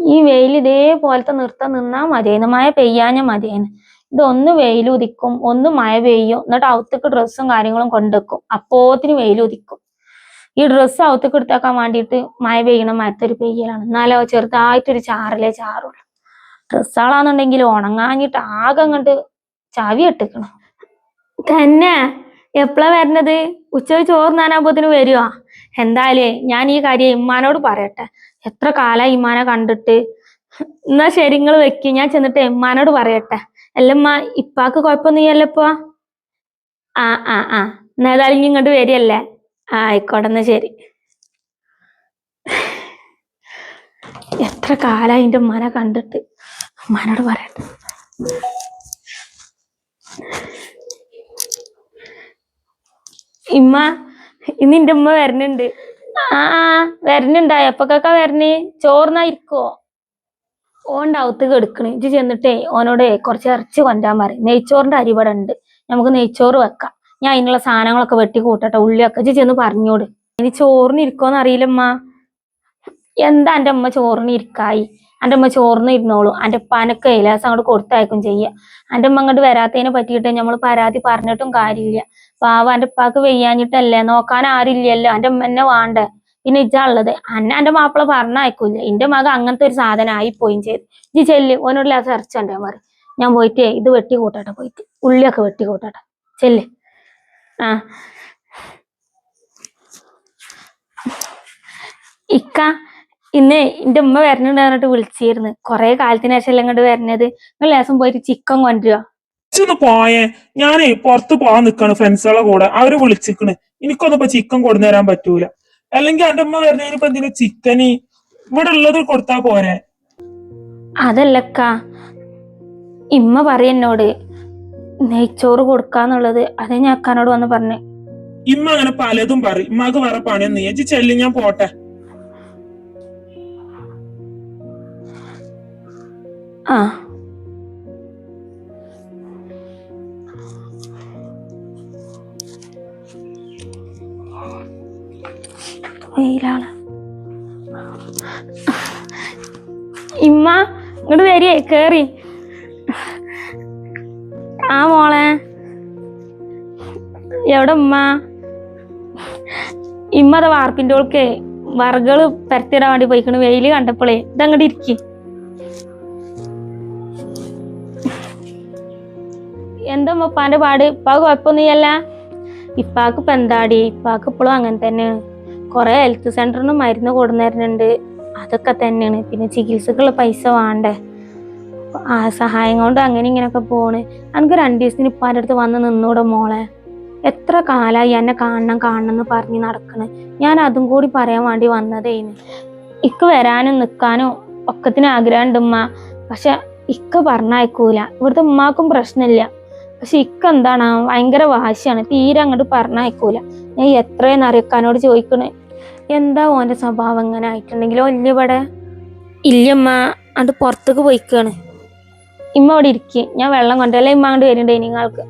ഈ വെയിൽ ഇതേപോലത്തെ നിർത്തം നിന്നാ മതിയായിരുന്നു മഴ പെയ്യാഞ്ഞ മതിയായിരുന്നു ഇതൊന്ന് വെയിൽ ഉദിക്കും ഒന്ന് മഴ പെയ്യും. എന്നിട്ട് അവത്തേക്ക് ഡ്രസ്സും കാര്യങ്ങളും കൊണ്ടുവെക്കും. അപ്പോത്തിന് വെയിൽ ഉദിക്കും. ഈ ഡ്രസ്സ് അവത്തേക്ക് എടുത്താക്കാൻ വേണ്ടിയിട്ട് മഴ പെയ്യണം മരത്തൊരു പെയ്യലാണ്. എന്നാലോ ചെറുതായിട്ടൊരു ചാറിലേ ചാറുള്ളൂ. ഡ്രസ്സാളാന്നുണ്ടെങ്കിൽ ഉണങ്ങാഞ്ഞിട്ട് ആകെ അങ്ങോട്ട് ചവി ഇട്ടിക്കണം തന്നെ. എപ്പോഴാ വരണത്? ഉച്ചയ്ക്ക് ചോറ് നാനാകുമ്പോത്തിന് വരുവാ. എന്തായാലേ ഞാൻ ഈ കാര്യം ഇമ്മാനോട് പറയട്ടെ. എത്ര കാലമായി ഇമ്മാനെ കണ്ടിട്ട്? എന്നാ ശരി നിങ്ങൾ വെക്ക്. ഞാൻ ചെന്നിട്ട് ഇമ്മാനോട് പറയട്ടെ. അല്ലമ്മ ഇപ്പാക്ക് കുഴപ്പമൊന്നുമില്ലല്ലോ ഇപ്പൊ? ആ ആ ആ. എന്നാ ഏതായാലും ഇങ്ങോട്ട് വരികയല്ലേ? ആ ആയിക്കോട്ടെ എന്നാ ശരി. എത്ര കാലമായി എന്റെ ഉമ്മാനെ കണ്ടിട്ട്? ഉമ്മാനോട് പറയട്ടെ. ഇമ്മ ഇന്ന് എന്റെ ഉമ്മ വരണുണ്ട്. ആ വരണുണ്ടായ. വരണുണ്ടാ എപ്പൊക്കൊക്കെ വരണേ ചോർന്നായിരിക്കോ ഓന്റെ അകത്ത് കെടുക്കണ്. ഇജ്ജ് ചെന്നിട്ടേ ഓനോട് കുറച്ച് ഇറച്ചി കൊണ്ടാൻ പറയും. നെയ്ച്ചോറിന്റെ അരി ഉണ്ട്. നമുക്ക് നെയ്ച്ചോറ് വെക്കാം. ഞാൻ അതിനുള്ള സാധനങ്ങളൊക്കെ വെട്ടി കൂട്ടട്ടെ. ഉള്ളിയൊക്കെ ഇജ്ജ് ചെന്ന് പറഞ്ഞോട്. ഇനി ചോറിന് ഇരിക്കോന്നറിയില്ലമ്മ എന്താ എന്റെ അമ്മ ചോറിന് ഇരിക്കായി? എന്റെ അമ്മ ചോർന്ന് ഇരുന്നോളൂ എന്റെ പനക്ക കൈലാസം അങ്ങോട്ട് കൊടുത്തയക്കും ചെയ്യുക എന്റെ അമ്മ അങ്ങോട്ട് വരാത്തതിനെ പറ്റിയിട്ട് നമ്മൾ പരാതി പറഞ്ഞിട്ടും കാര്യമില്ല. പാവ എന്റെ ഉപ്പാക്ക് വെയ്യാഞ്ഞിട്ടല്ലേ? നോക്കാൻ ആരില്ലല്ലോ എന്റെ അമ്മ എന്നെ വേണ്ടേ? പിന്നെ ഇജാള്ളത് അന്നെ എന്റെ മാപ്പിള പറഞ്ഞയക്കൂല എന്റെ മകൻ അങ്ങനത്തെ ഒരു സാധനം പോയി ചെയ്തു. ഇജ്ജ് ചെല്ല്. ഓനോട് ലാസ് ഇറച്ചണ്ടേ മാറി ഞാൻ പോയിട്ട് ഇത് വെട്ടി കൂട്ടട്ടെ പോയിട്ട്. ഉള്ളിയൊക്കെ വെട്ടി കൂട്ടട്ടെ. ചെല്ല്. ആ. ഇക്ക ഇന്ന് എന്റെ ഉമ്മ വരണുണ്ട് പറഞ്ഞിട്ട് വിളിച്ചിരുന്നു. കൊറേ കാലത്തിന് ശേഷം എല്ലാം ഇങ്ങോട്ട് വരണത്. നിങ്ങൾ ലേസം പോയിട്ട് ചിക്കൻ കൊണ്ടുവരുക ഒന്ന് പോയേ. ഞാനേ പുറത്ത് പോവാൻ നിക്കാണ് ഫ്രണ്ട്സുകളെ കൂടെ. അവർ വിളിച്ചിക്കണ്. എനിക്കൊന്നും ഇപ്പൊ ചിക്കൻ കൊണ്ടു തരാൻ പറ്റൂല. അല്ലെങ്കിൽ എന്റെ ഉമ്മ വരുന്നതിന് ഇപ്പൊ എന്തിനാ ചിക്കന്? ഇവിടെ ഉള്ളത് കൊടുത്താ പോരെ. അതല്ലക്ക ഇമ്മ പറയെന്നോട് നെയ്ച്ചോറ് കൊടുക്കാന്നുള്ളത് അതേ ഞാൻ അക്കാനോട് വന്ന് പറഞ്ഞേ. ഇമ്മ അങ്ങനെ പലതും പറയും. ഇമ്മക്ക് വേറെ പണിയൊന്നും ചേച്ചി ചെല്ലി ഞാൻ പോട്ടെ. ആ. വെയിലാണ് ഇമ്മ ഇങ്ങോട്ട് വരിയേ കേറി. ആ മോളെ. എവിടെ ഉമ്മ? ഇമ്മ അതാ വാർപ്പിന്റെ ഓൾക്ക് വറകൾ പരത്തിടാൻ വേണ്ടി പോയിക്കണ്. വെയിൽ കണ്ടപ്പോളേ ഇതങ്ങോട്ട് ഇരിക്കി. എന്താ ഉപ്പാന്റെ പാട്. ഇപ്പ കുഴപ്പമൊന്നുമില്ല. ഇപ്പാക്ക് ഇപ്പൊ എന്താടി? ഇപ്പാക്ക് ഇപ്പോഴും അങ്ങനെ തന്നെ. കൊറേ ഹെൽത്ത് സെന്ററിന് മരുന്ന് കൊടുന്നരുന്നുണ്ട്. അതൊക്കെ തന്നെയാണ്. പിന്നെ ചികിത്സക്കുള്ള പൈസ വേണ്ടേ? ആ സഹായം കൊണ്ട് അങ്ങനെ ഇങ്ങനെയൊക്കെ പോണ്. എനിക്ക് രണ്ടു ദിവസത്തിന് ഇപ്പാന്റെ അടുത്ത് വന്ന് നിന്നൂടെ മോളെ? എത്ര കാലായി എന്നെ കാണണം കാണണം എന്ന് പറഞ്ഞ് നടക്കണ്. ഞാൻ അതും കൂടി പറയാൻ വേണ്ടി വന്നതേന്ന്. ഇക്ക് വരാനും നിൽക്കാനും ഒക്കത്തിന് ആഗ്രഹമുണ്ട് ഉമ്മ. പക്ഷെ ഇക്ക പറഞ്ഞയക്കൂല. ഇവിടുത്തെ ഉമ്മാക്കും പ്രശ്നമില്ല. പക്ഷെ ഇക്ക എന്താണ്? ഭയങ്കര വാശിയാണ്. തീരെ അങ്ങോട്ട് പറഞ്ഞയക്കൂല. ഞാൻ എത്രയെന്ന് അറിയക്കാനോട് ചോദിക്കണേ. എന്താ ഓന്റെ സ്വഭാവം ഇങ്ങനെ ആയിട്ടുണ്ടെങ്കിലോ ഇല്ല ഇവിടെ. ഇല്ലമ്മ അത് പുറത്തേക്ക് പോയിക്കാണ്. ഇമ്മ അവിടെ ഇരിക്കുക ഞാൻ വെള്ളം കൊണ്ടല്ലേ ഇമ്മ അങ്ങോട്ട് വരുന്നുണ്ട് ഇനിങ്ങൾക്ക്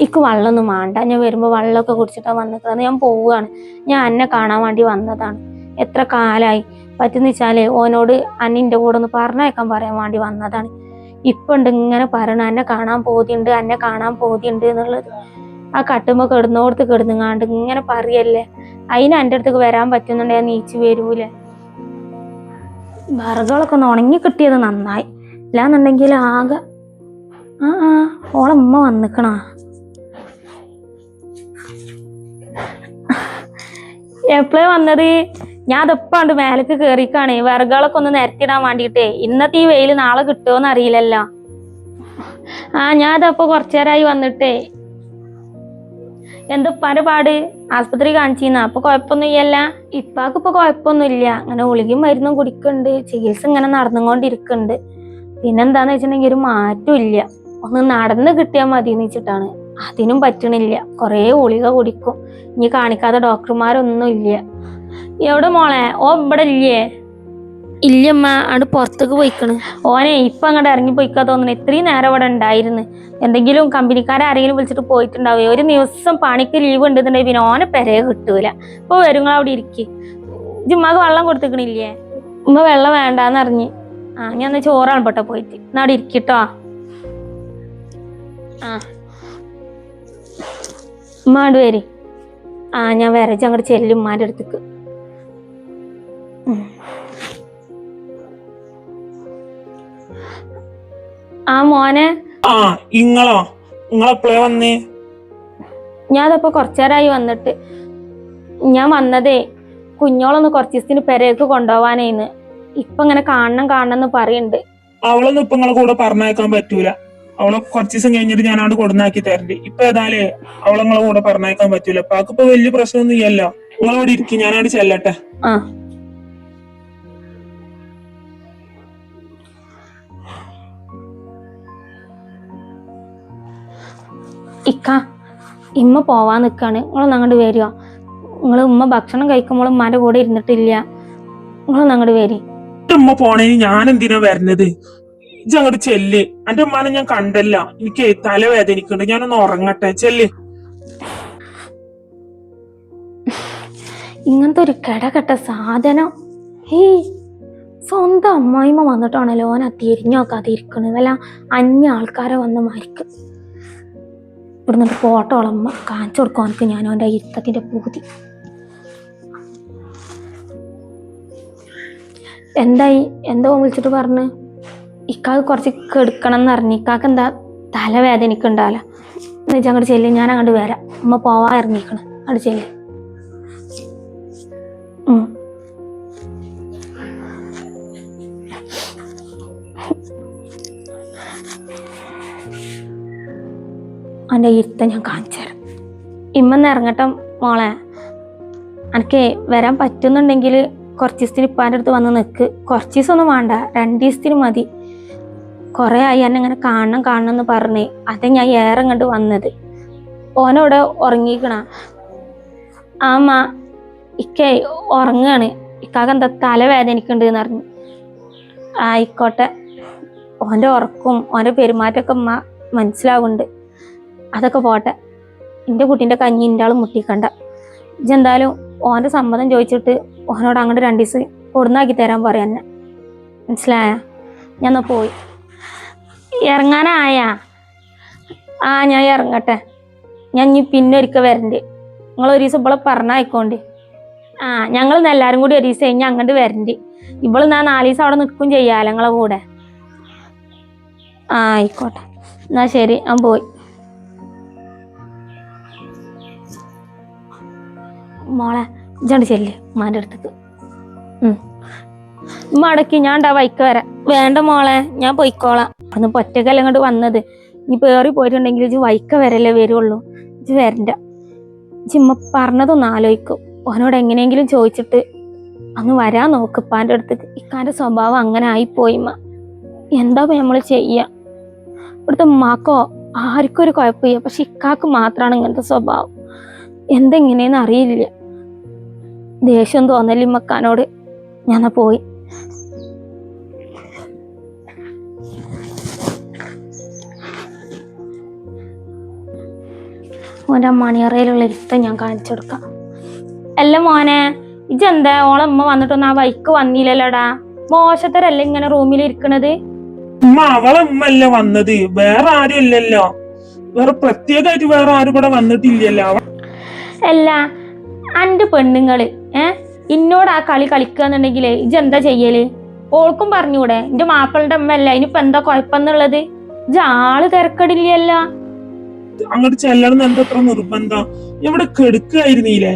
ഇക്ക് വെള്ളമൊന്നും വേണ്ട. ഞാൻ വരുമ്പോൾ വെള്ളമൊക്കെ കുടിച്ചിട്ടാ വന്നിട്ടാണ് ഞാൻ പോവുകയാണ്. ഞാൻ അന്നെ കാണാൻ വേണ്ടി വന്നതാണ്. എത്ര കാലായി? പറ്റുന്ന വെച്ചാലേ ഓനോട് അന്നിന്റെ കൂടെ ഒന്ന് പറഞ്ഞയക്കാൻ പറയാൻ വേണ്ടി വന്നതാണ്. ഇപ്പൊ ഉണ്ട് ഇങ്ങനെ പറയണ എന്നെ കാണാൻ പോതിയുണ്ട് എന്നെ കാണാൻ പോതിയുണ്ട് എന്നുള്ളത്. ആ കട്ടുമ്പോ കിടന്നോടത്ത് കിടന്നുങ്ങാണ്ട് ഇങ്ങനെ പറയല്ലേ. അതിന് എന്റെ അടുത്തേക്ക് വരാൻ പറ്റുന്നുണ്ടെങ്കിൽ നീച്ച് വരൂലേ. വിറകുകളൊക്കെ ഒന്ന് ഉണങ്ങി കിട്ടിയത് നന്നായി. ഇല്ലാന്നുണ്ടെങ്കിൽ ആകെ ആ ആ ഓളെ ഉമ്മ വന്നിക്കണാ. എപ്പോഴേ വന്നത്? ഞാൻ അതെപ്പാണ്ട് മേലേക്ക് കേറിക്കാണേ വിറകുകളൊക്കെ ഒന്ന് നിരത്തിടാൻ വേണ്ടിയിട്ടേ. ഇന്നത്തെ ഈ വെയിൽ നാളെ കിട്ടുമോന്ന് അറിയില്ലല്ലോ. ആ ഞാൻ അതപ്പോ കുറച്ചേരായി വന്നിട്ടേ. എന്താ ഉപ്പാന്റെ പാട്? ആസ്പത്രി കാണിച്ചിരുന്ന അപ്പൊ കുഴപ്പമൊന്നുമില്ല ഇപ്പാക്ക് ഇപ്പൊ കുഴപ്പമൊന്നുമില്ല. അങ്ങനെ ഗുളികയും മരുന്നും കുടിക്കുന്നുണ്ട്. ചികിത്സ ഇങ്ങനെ നടന്നുകൊണ്ടിരിക്കുന്നുണ്ട്. പിന്നെന്താന്ന് വെച്ചിട്ടുണ്ടെങ്കിൽ ഒരു മാറ്റം ഇല്ല ഒന്ന് നടന്ന് കിട്ടിയാൽ മതി എന്ന് വെച്ചിട്ടാണ്. അതിനും പറ്റണില്ല. കുറേ ഗുളിക കുടിക്കും. ഇനി കാണിക്കാത്ത ഡോക്ടർമാരൊന്നും ഇല്ല എവിടെ മോളെ? ഓ ഇവിടെ ഇല്ലേ? ഇല്ലമ്മ അവിടെ പുറത്തേക്ക് പോയിക്കണ്. ഓനെ ഇപ്പൊ അങ്ങോട്ട് ഇറങ്ങി പോയിക്കാ തോന്നുന്നു ഇത്രയും നേരം ഇവിടെ ഉണ്ടായിരുന്നു. എന്തെങ്കിലും കമ്പനിക്കാരെ ആരെങ്കിലും വിളിച്ചിട്ട് പോയിട്ടുണ്ടാവേ? ഒരു ദിവസം പണിക്ക് ലീവ് ഉണ്ടെന്നുണ്ടെങ്കിൽ പിന്നെ ഓനെ പെരയെ കിട്ടൂല. ഇപ്പൊ വരുങ്ങൾ അവിടെ ഇരിക്ക്. ജുമ്മാക്ക് വെള്ളം കൊടുത്തിക്കണില്ലേ? ഉമ്മ വെള്ളം വേണ്ടാന്ന് അറിഞ്ഞ് ആ ഞാൻ ഒന്ന് ചോറാണ് പെട്ടോ പോയിട്ട്. എന്നാ അവിടെ ഇരിക്കട്ടോ ആ. ഉമ്മാണ്ട് വരി. ആ ഞാൻ വരച്ച് അങ്ങോട്ട് ചെല്ലും ഉമ്മാന്റെ അടുത്തേക്ക്. ആ മോനെ. ആ ഇങ്ങളോ? ഇങ്ങളെപ്പോഴേ വന്നേ? ഞാനപ്പോ കുറച്ചേരായി വന്നിട്ട്. ഞാൻ വന്നതേ കുഞ്ഞോളൊന്ന് കുറച്ച് ദിവസത്തിന് പെരേക്ക് കൊണ്ടുപോവാനേന്ന് ഇപ്പൊ ഇങ്ങനെ കാണണം കാണണം എന്ന് പറയുന്നുണ്ട് അവളൊന്നും ഇപ്പൊ നിങ്ങളെ കൂടെ പറഞ്ഞയക്കാൻ പറ്റൂല. അവളെ കുറച്ച് ദിവസം കഴിഞ്ഞിട്ട് ഞാൻ അവിടെ കൊടുന്നാക്കി തരണ്ട്. ഇപ്പൊ ഏതായാലേ അവളെ നിങ്ങളെ കൂടെ പറഞ്ഞയക്കാൻ പറ്റൂല. അപ്പൊ വലിയ പ്രശ്നമൊന്നും ഇല്ലല്ലോ. നിങ്ങളവിടെ ഇരിക്കും ഞാനവിടെ ചെല്ലട്ടെ. ആ. ഇക്ക ഇമ്മ പോവാൻ നിൽക്കുകയാണ് നിങ്ങളൊന്ന് അങ്ങോട്ട് വരുമോ നിങ്ങൾ ഉമ്മ ഭക്ഷണം കഴിക്കുമ്പോൾ ഉമ്മാന്റെ കൂടെ ഇരുന്നിട്ടില്ല. നിങ്ങളൊന്ന് അങ്ങോട്ട് വരി. ഉമ്മ പോണേ ഞാൻ എന്തിനാ വരുന്നത് ഇജ്ജ് അങ്ങോട്ട് ചെല്ല്. എന്റെ ഉമ്മാനെ ഞാൻ കണ്ടല്ല. എനിക്ക് തലവേദനിക്കുന്നുണ്ട് ഞാനൊന്ന് ഉറങ്ങട്ടെ. ചെല്ല്. ഇങ്ങനത്തെ ഒരു കിടകെട്ട സാധനം. ഹേ സ്വന്തം അമ്മായിമ്മ വന്നിട്ടാണല്ലോ ഓന തിരിഞ്ഞു നോക്കാതെ ഇരിക്കണത്. വല്ല അന്യ ആൾക്കാരെ വന്ന് മരിക്കും ഇവിടുന്ന് ഫോട്ടോ ഉളമ്മ കാണിച്ചു കൊടുക്കും. അവനക്ക് ഞാൻ അവന്റെ ഇരുത്തത്തിന്റെ പൂതി. എന്തായി? എന്താ വിളിച്ചിട്ട് പറഞ്ഞ്? ഇക്കാക്ക് കുറച്ച് കെടുക്കണം എന്ന് അറിഞ്ഞു. ഇക്കാക്ക് എന്താ തലവേദനിക്കുണ്ടാവില്ല എന്ന് വെച്ചാൽ അങ്ങോട്ട് ചെല്ലി ഞാൻ അങ്ങോട്ട് വരാം. അമ്മ പോവാ ഇറങ്ങിക്കണം അങ്ങോട്ട് ചെല്ലി. ഇരുത്തം ഞാൻ കാണിച്ചു തരാം. ഇമ്മന്ന് ഇറങ്ങട്ടെ മോളെ. എനിക്ക് വരാൻ പറ്റുന്നുണ്ടെങ്കിൽ കുറച്ച് ദിവസത്തിന് ഇപ്പാന്റെ അടുത്ത് വന്ന് നിൽക്ക് കുറച്ച് ദിവസമൊന്നും വേണ്ട. രണ്ട് ദിവസത്തിന് മതി. കുറേ ആയി എന്നെ ഇങ്ങനെ കാണണം കാണണം എന്ന് പറഞ്ഞ്. അതെ ഞാൻ ഏറെ ഇങ്ങോട്ട് വന്നത്. ഓനവിടെ ഉറങ്ങിക്കണ. ആമ ഇക്കേ ഉറങ്ങാണ്. ഇക്കാക്ക് എന്താ തലവേദനിക്കുന്നുണ്ട് എന്ന് പറഞ്ഞു. ആയിക്കോട്ടെ. ഓന്റെ ഉറക്കും ഓന്റെ പെരുമാറ്റമൊക്കെ മനസ്സിലാവുന്നുണ്ട്. അതൊക്കെ പോട്ടെ. എന്റെ കുട്ടീന്റെ കഞ്ഞി എന്റെ ആൾ മുട്ടിക്കണ്ട. ഇജെന്തായാലും ഓന്റെ സമ്മതം ചോദിച്ചിട്ട് ഓനോട് അങ്ങോട്ട് രണ്ട് ദിവസം കൊടുന്നാക്കി തരാൻ പറയാൻ എന്നെ. മനസ്സിലായ? ഞാൻ പോയി. ഇറങ്ങാനായാ? ആ ഞാൻ ഇറങ്ങട്ടെ. ഞാൻ ഇനി പിന്നെ ഒരിക്കൽ വരണ്ട്. നിങ്ങൾ ഒരു ദിവസം ഇവിടെ പറഞ്ഞായിക്കോണ്ട്. ആ ഞങ്ങൾ എല്ലാവരും കൂടി ഒരു ദിവസം കഴിഞ്ഞ് അങ്ങോട്ട് വരണ്ട്. ഇവൾ ഞാൻ നാല് ദിവസം അവിടെ നിൽക്കും ചെയ്യാലോ നിങ്ങളെ കൂടെ. ആ ആയിക്കോട്ടെ. എന്നാ ശരി ഞാൻ പോയി. മോളെ ഇജണ്ട് ചെല്ല് ഉമ്മാന്റെ അടുത്തേക്ക്. ഉം. അടക്കി ഞാൻ ഉണ്ടാ വൈക്ക് വരാം. വേണ്ട മോളെ ഞാൻ പൊയ്ക്കോളാം. അന്ന് പൊറ്റക്കല്ലേ ഇങ്ങോട്ട് വന്നത്. ഇനി പേറി പോയിട്ടുണ്ടെങ്കിൽ ഇജ് വൈക്ക വരല്ലേ വരുള്ളൂ. ഇജ് വരണ്ട. ജിമ്മ പറഞ്ഞതൊന്ന് ആലോചിക്കും. ഓനോട് എങ്ങനെയെങ്കിലും ചോദിച്ചിട്ട് അന്ന് വരാൻ നോക്ക് ഇപ്പാന്റെ അടുത്തേക്ക്. ഇക്കാന്റെ സ്വഭാവം അങ്ങനെ ആയിപ്പോയി മാ എന്താ നമ്മൾ ചെയ്യുക ഇവിടുത്തെ ഉമ്മാക്കോ ആർക്കും ഒരു കുഴപ്പമില്ല. പക്ഷെ ഇക്കാക്ക് മാത്രമാണ് ഇങ്ങനത്തെ സ്വഭാവം. എന്തെങ്ങനെയെന്ന് അറിയില്ല. ദേഷ്യം തോന്നലി മക്കാനോട് ഞാൻ പോയി. ഓന്റെ മണിയറയിലുള്ള ഇരുത്തം ഞാൻ കാണിച്ചു കൊടുക്കാം. അല്ല മോനെ ഇജെന്താ ഓളമ്മ വന്നിട്ടൊന്നും ആ വൈക്ക് വന്നില്ലല്ലോടാ? മോശത്തരല്ല ഇങ്ങനെ റൂമിൽ ഇരിക്കണത്? ഉമ്മ അവളെ ഉമ്മല്ല വന്നത്? വേറെ ആരും ഇല്ലല്ലോ. വേറെ പ്രത്യേകമായിട്ട് വേറെ ആരും കൂടെ വന്നിട്ടില്ലല്ലോ. അല്ല അന്റെ പെണ്ണുങ്ങൾ ഏ? ഇന്നോട് ആ കളി കളിക്കുക എന്നുണ്ടെങ്കിൽ ഇജ് എന്താ ചെയ്യൽ? ഓൾക്കും പറഞ്ഞൂടെ എന്റെ മാപ്പിളുടെ അമ്മ അല്ല? ഇനിയിപ്പോ എന്താ കുഴപ്പമെന്നുള്ളത് ഇജ് ആൾ തിരക്കടില്ലല്ലോ. അങ്ങോട്ട് ചെല്ലണം എന്താ നിർബന്ധം? ഇവിടെ കെടുക്കായിരുന്നില്ലേ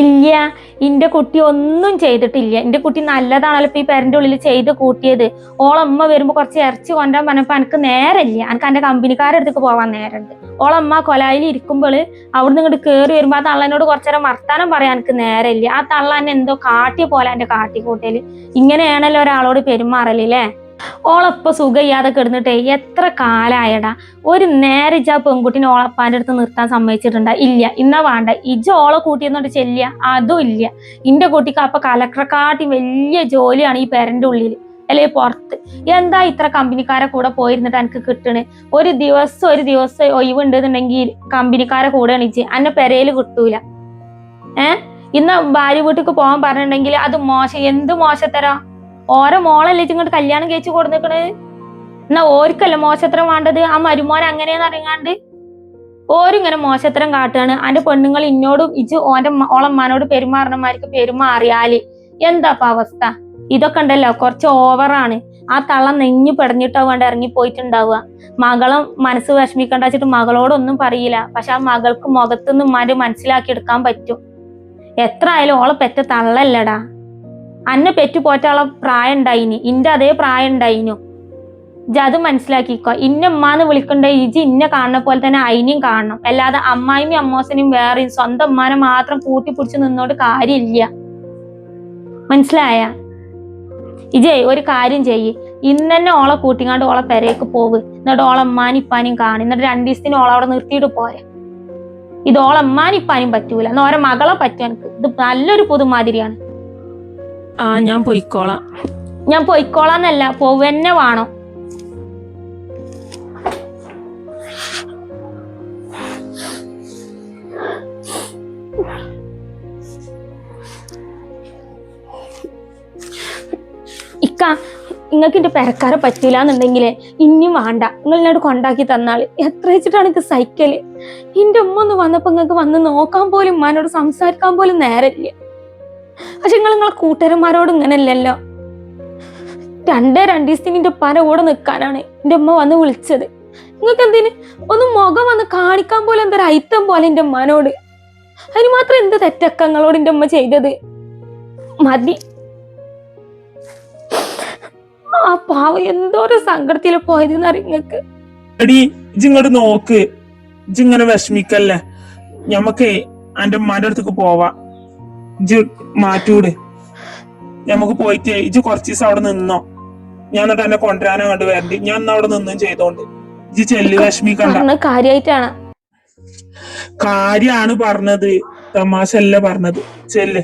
ഇല്ല എന്റെ കുട്ടി ഒന്നും ചെയ്തിട്ടില്ല. എന്റെ കുട്ടി നല്ലതാണല്ലോ ഇപ്പൊ ഈ പേരന്റെ ഉള്ളിൽ ചെയ്ത് കൂട്ടിയത്. ഓളമ്മ വരുമ്പോൾ കുറച്ച് ഇറച്ചി കൊണ്ടാൻ പറഞ്ഞപ്പോ എനിക്ക് നേരമില്ല. എനിക്ക് എന്റെ കമ്പനിക്കാരുടെ അടുത്തേക്ക് പോവാൻ നേരമുണ്ട്. ഓളമ്മ കൊലായിൽ ഇരിക്കുമ്പോൾ അവിടുന്ന് ഇങ്ങോട്ട് കയറി വരുമ്പോൾ ആ തള്ളനോട് കുറച്ചേരം വർത്താനം പറയാൻ എനിക്ക് നേരമില്ല. ആ തള്ള എന്തോ കാട്ടിയ പോലെ എന്റെ കാട്ടിക്കൂട്ടൽ. ഇങ്ങനെയാണല്ലോ ഒരാളോട് പെരുമാറലില്ലേ ഓളപ്പ സുഖമില്ലാതെ കിടന്നിട്ടേ എത്ര കാലായടാ. ഒരു നേരെ ഇജ്ജ് ആ പെൺകുട്ടിനെ ഓളപ്പാന്റെ അടുത്ത് നിർത്താൻ സമ്മതിച്ചിട്ടുണ്ടാ? ഇല്ല ഇന്നാ വേണ്ട. ഇജ ഓളെ കൂട്ടിയെന്നോട്ട് ചെല്ലിയ അതും ഇല്ല. ഇന്റെ കുട്ടിക്ക് അപ്പൊ കലക്ടറെക്കാട്ടി വലിയ ജോലിയാണ് ഈ പേരന്റെ ഉള്ളിൽ അല്ലെ പുറത്ത്. എന്താ ഇത്ര കമ്പനിക്കാരെ കൂടെ പോയിരുന്നിട്ട് എനിക്ക് കിട്ടണേ? ഒരു ദിവസം ഒരു ദിവസം ഒഴിവുണ്ടെന്നുണ്ടെങ്കിൽ കമ്പനിക്കാരെ കൂടെ എണീച്ച് അന്നെ പെരയിൽ കിട്ടൂല. ഏഹ് ഇന്ന് ഭാര്യ വീട്ടിക്ക് പോകാൻ പറഞ്ഞിട്ടുണ്ടെങ്കിൽ അത് മോശം. എന്ത് മോശത്തരാ? ഓരോ മോളല്ലേ ഇങ്ങോട്ട് കല്യാണം കഴിച്ചു കൊടുത്തേക്കണത് എന്നാ ഓർക്കല്ല മോശത്രം വേണ്ടത്? ആ മരുമോൻ അങ്ങനെയെന്ന് അറിയാണ്ട് ഓരിങ്ങനെ മോശത്രം കാട്ടുകയാണ് അന്റെ പെണ്ണുങ്ങൾ ഇന്നോടും ഇജ് ഓന്റെ ഓളമ്മാനോട് പെരുമാറണമാർക്ക് പെരുമാറിയാൽ. എന്താ ഇപ്പൊ അവസ്ഥ? ഇതൊക്കെ ഉണ്ടല്ലോ കുറച്ച് ഓവറാണ് ആ തള്ള നെഞ്ഞു പെടഞ്ഞിട്ടോ വേണ്ട ഇറങ്ങി പോയിട്ടുണ്ടാവുക. മകളും മനസ്സ് വിഷമിക്കണ്ട വെച്ചിട്ട് മകളോടൊന്നും പറയില്ല. പക്ഷെ ആ മകൾക്ക് മുഖത്തുനിന്ന് ഉമ്മാര് മനസ്സിലാക്കി എടുക്കാൻ പറ്റും. എത്ര ആയാലും ഓളെ പെറ്റ തള്ളല്ലടാ. അന്നെ പെറ്റു പോറ്റാളെ പ്രായം ഉണ്ടായിനി ഇന്റെ അതേ പ്രായം ഉണ്ടായിനു അത് മനസ്സിലാക്കിക്കോ. ഇന്ന ഉമ്മാന്ന് വിളിക്കണ്ട? ഇജി ഇന്നെ കാണുന്ന പോലെ തന്നെ അയിനെയും കാണണം. അല്ലാതെ അമ്മായിയും അമ്മോസനെയും വേറെയും സ്വന്തം ഉമ്മാനെ മാത്രം കൂട്ടിപ്പിടിച്ച് നിന്നോട് കാര്യമില്ല. മനസ്സിലായ? ഇജേ ഒരു കാര്യം ചെയ്യ്. ഇന്ന് തന്നെ ഓളെ കൂട്ടിങ്ങാണ്ട് ഓളെ പെരേക്ക് പോവ്. എന്നിട്ട് ഓളെ അമ്മാനും ഇപ്പാനും കാണും. എന്നിട്ട് രണ്ടു ദിവസത്തിന് ഓളെ അവിടെ നിർത്തിയിട്ട് പോരെ. ഇത് ഓളെ അമ്മാനും ഇപ്പാനും പറ്റൂല. എന്നാ ഓരോ മകളെ പറ്റും എനിക്ക്. ഇത് നല്ലൊരു പുതുമാതിരിയാണ്. ആ ഞാൻ പൊയ്ക്കോളാം. ഞാൻ പൊയ്ക്കോളാന്നല്ല പോവന്നെ വേണോ. ഇക്ക നിങ്ങൾക്ക് എന്റെ പെരക്കാരെ പറ്റൂല എന്നുണ്ടെങ്കിലേ ഇനിയും വേണ്ട. നിങ്ങൾ എന്നോട് കൊണ്ടാക്കി തന്നാൽ എത്ര വെച്ചിട്ടാണ് എനിക്ക് സൈക്കിൾ എന്റെ ഉമ്മ ഒന്ന് വന്നപ്പോ നിങ്ങൾക്ക് വന്ന് നോക്കാൻ പോലും ഉമ്മാനോട് സംസാരിക്കാൻ പോലും നേരമില്ല. പക്ഷെ നിങ്ങൾ നിങ്ങളെ കൂട്ടുകാരന്മാരോട് ഇങ്ങനെയല്ലല്ലോ. രണ്ടേ രണ്ട് ദിവസത്തിന് എന്റെ ഉപ്പാന്റെ കൂടെ നിൽക്കാനാണ് എന്റെ ഉമ്മ വന്ന് വിളിച്ചത്. നിങ്ങൾക്ക് എന്തിന്? ഒന്ന് മുഖം വന്ന് കാണിക്കാൻ പോലെ എന്തൊരു ഐത്തം പോലെ എന്റെ ഉമ്മാനോട്. അതിന് മാത്രം എന്ത് തെറ്റക്കങ്ങളോട് എന്റെ ഉമ്മ ചെയ്തത്? മതി. ആ പാവം എന്തോരം സങ്കടത്തിൽ പോയത് നിങ്ങൾക്ക്? എടി ഇങ്ങോട്ട് നോക്ക്. ഇങ്ങനെ വിഷമിക്കല്ലേ? ഞമ്മക്ക് എന്റെ ഉമ്മാന്റെ അടുത്തേക്ക് പോവാ. ഇജ്ജ് മാറ്റൂട്. നമുക്ക് പോയിട്ട് ഇജ് കുറച്ച് ദിവസം അവിടെ നിന്നോ. ഞാൻ എന്നിട്ട് എന്നെ കൊണ്ടുവരാനോ കണ്ട് വരണ്ട്. ഞാൻ അവിടെ നിന്നും ചെയ്തോണ്ട്. ഇജ് ചെല്ലി ലക്ഷ്മി പറഞ്ഞ കാര്യായിട്ടാണ്. കാര്യാണ് പറഞ്ഞത്. തമാശ അല്ല പറഞ്ഞത്. ചെല്ല്.